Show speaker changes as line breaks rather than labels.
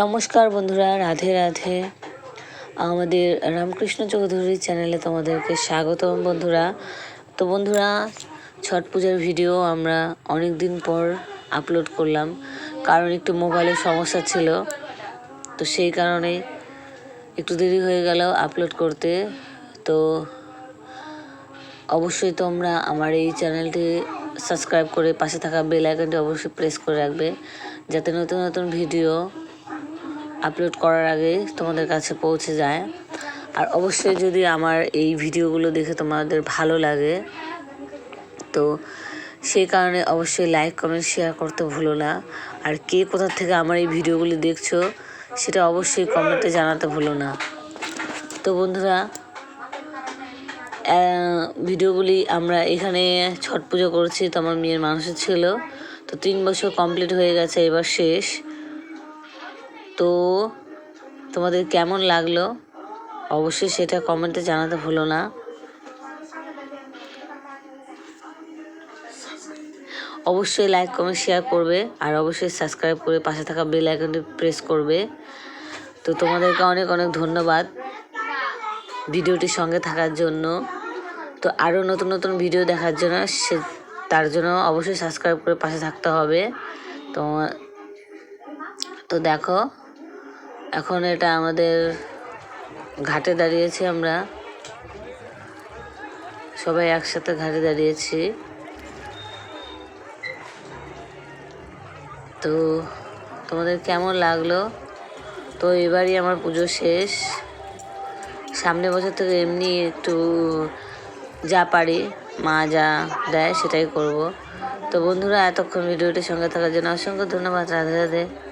নমস্কার বন্ধুরা, রাধে রাধে। আমাদের রামকৃষ্ণ চৌধুরী চ্যানেলে তোমাদেরকে স্বাগতম বন্ধুরা। তো বন্ধুরা, ছট পূজার ভিডিও আমরা অনেক দিন পর আপলোড করলাম, কারণ একটু মোবাইলের সমস্যা ছিল। তো সেই কারণে একটু দেরি হয়ে গেল আপলোড করতে। তো অবশ্যই তোমরা আমার এই চ্যানেলটি সাবস্ক্রাইব করে পাশে থাকা বেল আইকনটি অবশ্যই প্রেস করে রাখবে, যাতে নতুন নতুন ভিডিও আপলোড করার আগে তোমাদের কাছে পৌঁছে যায়। আর অবশ্যই যদি আমার এই ভিডিওগুলো দেখে তোমাদের ভালো লাগে, তো সেই কারণে অবশ্যই লাইক কমেন্ট শেয়ার করতে ভুলো না। আর কে কোথা থেকে আমার এই ভিডিওগুলি দেখছ, সেটা অবশ্যই কমেন্টে জানাতে ভুলো না। তো বন্ধুরা ভিডিওগুলি আমরা এখানে ছট পুজো করছি, তো আমার মেয়ের মানুষের ছিল। তো তিন বছর কমপ্লিট হয়ে গেছে, এবার শেষ। তো তোমাদের কেমন লাগল? অবশ্যই সেটা কমেন্টে জানাতে ভুলো না। অবশ্যই লাইক, কমেন্ট, শেয়ার করবে আর অবশ্যই সাবস্ক্রাইব করে পাশে থাকা বেল আইকনটি প্রেস করবে। তো তোমাদেরকে অনেক অনেক ধন্যবাদ ভিডিওটির সঙ্গে থাকার জন্য। তো আরও নতুন নতুন ভিডিও দেখার জন্য সে, তার জন্য অবশ্যই সাবস্ক্রাইব করে পাশে থাকতে হবে। তো তো দেখো এখন এটা আমাদের ঘাটে দাঁড়িয়েছি আমরা। সবাই একসাথে ঘাটে দাঁড়িয়েছি। তো তোমাদের কেমন লাগল? তো এবারই আমার পুজো শেষ। সামনে বছর থেকে এমনি একটু যা পারি, মা যা দেয় সেটাই করব। তো বন্ধুরা, এতক্ষণ ভিডিওটির সঙ্গে থাকার জন্য অসংখ্য ধন্যবাদ। রাধে রাধে।